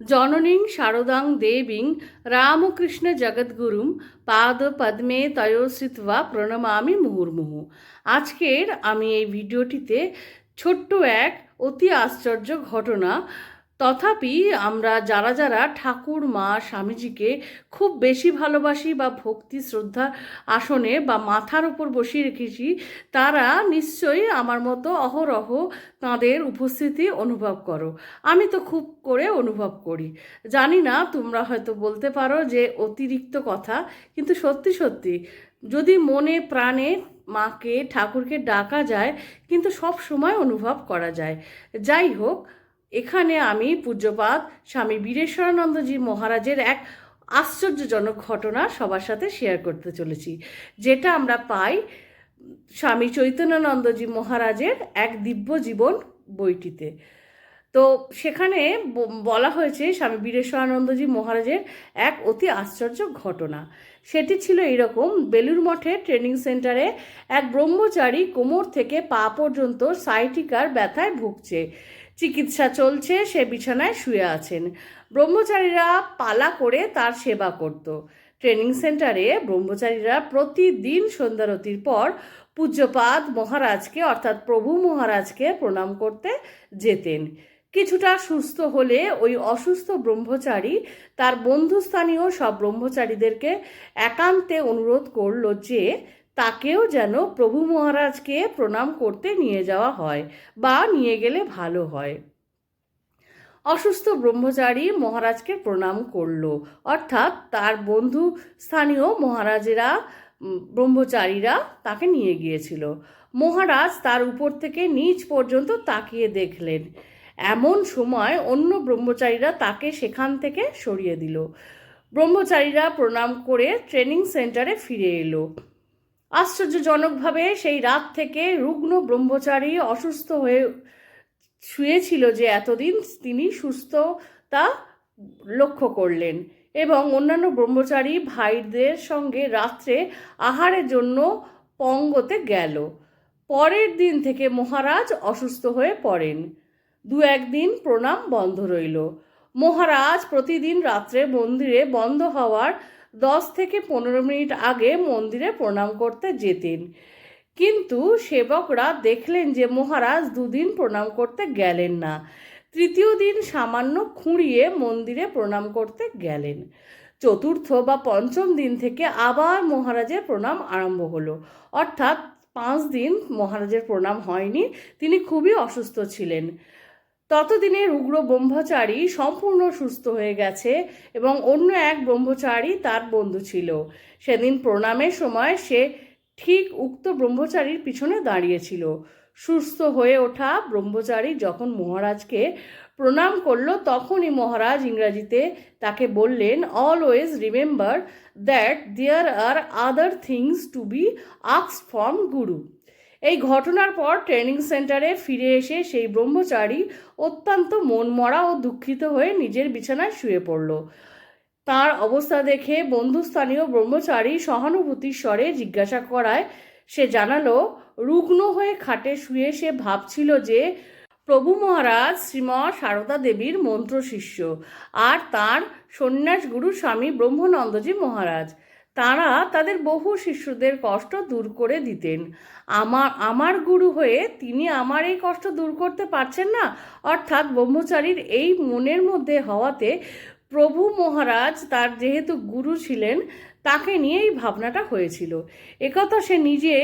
জননীং শারদাং দেবীং রামকৃষ্ণ জগদ্গুরুম পাদ পদ্মে তয়োশ্রিত্বা প্রণমামি মুহুর্মুহু। আজকের আমি এই ভিডিওটিতে ছোট্ট এক অতি আশ্চর্য ঘটনা তথাপি আমরা যারা যারা ঠাকুর, মা, স্বামীজিকে খুব বেশি ভালোবাসি বা ভক্তি, শ্রদ্ধা আসনে বা মাথার উপর বসিয়ে রেখেছি, তারা নিশ্চয়ই আমার মতো অহরহ তাঁদের উপস্থিতি অনুভব করো। আমি তো খুব করে অনুভব করি। জানি না, তোমরা হয়তো বলতে পারো যে অতিরিক্ত কথা, কিন্তু সত্যি সত্যি, যদি মনে, প্রাণে মাকে, ঠাকুরকে ডাকা যায়, কিন্তু সব সময় অনুভব করা যায়। যাই হোক এখানে আমি পূজ্যপাত স্বামী বীরেশ্বরানন্দজি মহারাজের এক আশ্চর্যজনক ঘটনা সবার সাথে শেয়ার করতে চলেছি, যেটা আমরা পাই স্বামী চৈতন্যানন্দজি মহারাজের এক দিব্য জীবন বইটিতে। তো সেখানে বলা হয়েছে স্বামী বীরেশ্বরানন্দজি মহারাজের এক অতি আশ্চর্য ঘটনা। সেটি ছিল এরকম বেলুর মঠে ট্রেনিং সেন্টারে এক ব্রহ্মচারী কোমর থেকে পা পর্যন্ত সাইটিকার ব্যথায় ভুগছে। চিকিৎসা চলছে, সে বিছানায় শুয়ে আছেন। ব্রহ্মচারীরা পালা করে তার সেবা করত। ট্রেনিং সেন্টারে ব্রহ্মচারীরা প্রতিদিন সন্ধ্যারতির পর পূজ্যপাদ মহারাজকে, অর্থাৎ প্রভু মহারাজকে প্রণাম করতে যেতেন। কিছুটা সুস্থ হলে ওই অসুস্থ ব্রহ্মচারী তার বন্ধুস্থানীয় সব ব্রহ্মচারীদেরকে একান্তে অনুরোধ করল যে তাকেও যেন প্রভু মহারাজকে প্রণাম করতে নিয়ে যাওয়া হয় বা নিয়ে গেলে ভালো হয়। অসুস্থ ব্রহ্মচারী মহারাজকে প্রণাম করল। অর্থাৎ তার বন্ধু স্থানীয় মহারাজেরা ব্রহ্মচারীরা তাকে নিয়ে গিয়েছিল। মহারাজ তার উপর থেকে নিচ পর্যন্ত তাকিয়ে দেখলেন। এমন সময় অন্য ব্রহ্মচারীরা তাকে সেখান থেকে সরিয়ে দিল। ব্রহ্মচারীরা প্রণাম করে ট্রেনিং সেন্টারে ফিরে এলো। আশ্চর্যজনকভাবে সেই রাত থেকে রুগ্ন ব্রহ্মচারী অসুস্থ হয়ে শুয়েছিল যে এতদিন তিনি সুস্থতা লক্ষ্য করলেন এবং অন্যান্য ব্রহ্মচারী ভাইদের সঙ্গে রাত্রে আহারের জন্য পঙ্গতে গেল। পরের দিন থেকে মহারাজ অসুস্থ হয়ে পড়েন। দু একদিন প্রণাম বন্ধ রইল। মহারাজ প্রতিদিন রাত্রে মন্দিরে বন্ধ হওয়ার দশ থেকে পনেরো মিনিট আগে মন্দিরে প্রণাম করতে যেতেন। কিন্তু সেবকরা দেখলেন যে মহারাজ দুদিন প্রণাম করতে গেলেন না। তৃতীয় দিন সামান্য খুঁড়িয়ে মন্দিরে প্রণাম করতে গেলেন। চতুর্থ বা পঞ্চম দিন থেকে আবার মহারাজের প্রণাম আরম্ভ হলো। অর্থাৎ পাঁচ দিন মহারাজের প্রণাম হয়নি, তিনি খুবই অসুস্থ ছিলেন। ততদিনে উগ্র ব্রহ্মচারী সম্পূর্ণ সুস্থ হয়ে গেছে এবং অন্য এক ব্রহ্মচারী তার বন্ধু ছিল। সেদিন প্রণামের সময় সে ঠিক উক্ত ব্রহ্মচারীর পিছনে দাঁড়িয়েছিল সুস্থ হয়ে ওঠা ব্রহ্মচারী যখন মহারাজকে প্রণাম করল, তখনই মহারাজ ইংরাজিতে তাকে বললেন always remember that there are other things to be আক্স from guru এই ঘটনার পর ট্রেনিং সেন্টারে ফিরে এসে সেই ব্রহ্মচারী অত্যন্ত মনমরা ও দুঃখিত হয়ে নিজের বিছানায় শুয়ে পড়ল। তার অবস্থা দেখে বন্ধুস্থানীয় ব্রহ্মচারী সহানুভূতির স্বরে জিজ্ঞাসা করায়, সে জানালো, রুগ্ন হয়ে খাটে শুয়ে সে ভাবছিল যে, প্রভু মহারাজ, শ্রীম সারদা দেবীর মন্ত্র শিষ্য আর তার সন্ন্যাস গুরু স্বামী ব্রহ্মানন্দজি মহারাজ। তারা তাদের বহু শিষ্যদের কষ্ট দূর করে দিতেন। আমার আমার গুরু হয়ে তিনি আমার এই কষ্ট দূর করতে পারছেন না। অর্থাৎ ব্রহ্মচারীর এই মনের মধ্যে হওয়াতে প্রভু মহারাজ তার যেহেতু গুরু ছিলেন, তাকে নিয়ে এই ভাবনাটা হয়েছিল। একথা সে নিজে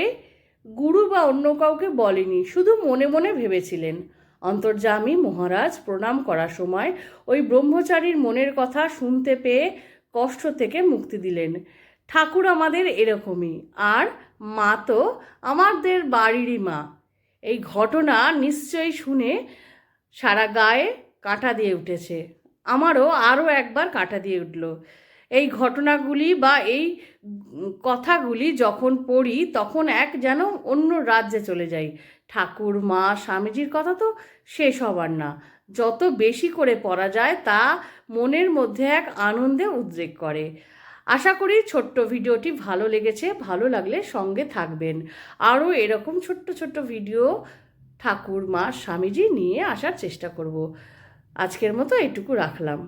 গুরু বা অন্য কাউকে বলেনি, শুধু মনে মনে ভেবেছিলেন। অন্তর্যামী মহারাজ প্রণাম করার সময় ওই ব্রহ্মচারীর মনের কথা শুনতে পেয়ে কষ্ট থেকে মুক্তি দিলেন। ঠাকুর আমাদের এরকমই। আর মা তো আমাদের বাড়িরই মা। এই ঘটনা নিশ্চয়ই শুনে সারা গায়ে কাঁটা দিয়ে উঠেছে। আমারও আরও একবার কাঁটা দিয়ে উঠল। এই ঘটনাগুলি বা এই কথাগুলি যখন পড়ি, তখন এক যেন অন্য রাজ্যে চলে যাই। ঠাকুর, মা, স্বামীজির কথা তো শেষ হবার না। যত বেশি করে পড়া যায়, তা মনের মধ্যে এক আনন্দে উদ্রেক করে। আশা করি ছোট্ট ভিডিওটি ভালো লেগেছে, ভালো লাগলে সঙ্গে থাকবেন। আরও এরকম ছোট্ট ছোট্ট ভিডিও ঠাকুর, মা, স্বামীজি নিয়ে আসার চেষ্টা করব। আজকের মতো এটুকু রাখলাম।